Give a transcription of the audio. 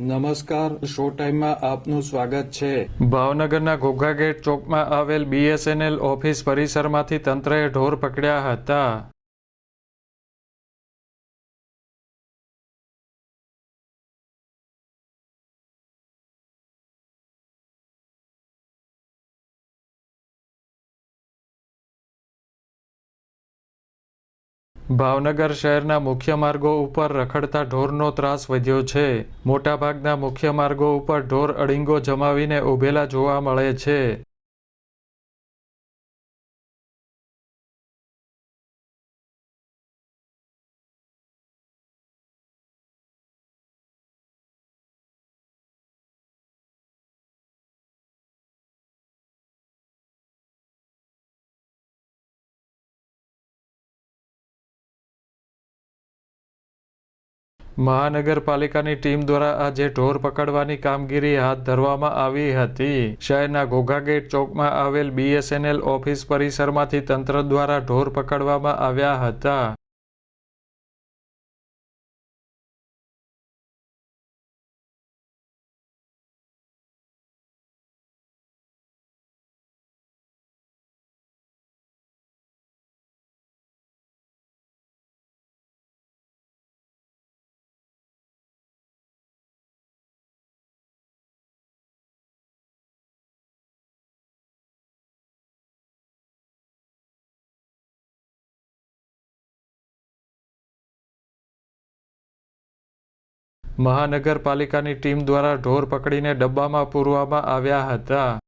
નમસ્કાર, શો ટાઈમમાં આપનું સ્વાગત છે. ભાવનગરના ઘોઘા ગેટ ચોકમાં આવેલ બીએસએનએલ ઓફિસ પરિસરમાંથી તંત્રએ ઢોર પકડ્યા હતા. ભાવનગર શહેરના મુખ્ય માર્ગો ઉપર રખડતા ઢોરનો ત્રાસ વધ્યો છે. મોટાભાગના મુખ્ય માર્ગો ઉપર ઢોર અડીંગો જમાવીને ઊભેલા જોવા મળે છે. મહાનગરપાલિકાની ટીમ દ્વારા આજે ઢોર પકડવાની કામગીરી હાથ ધરવામાં આવી હતી. શહેરના ઘોઘા ગેટ ચોકમાં આવેલ બીએસએનએલ ઓફિસ પરિસરમાંથી તંત્ર દ્વારા ઢોર પકડવામાં આવ્યા હતા. મહાનગરપાલિકાની ટીમ દ્વારા ઢોર પકડીને ડબ્બામાં પૂરવામાં આવ્યા હતા.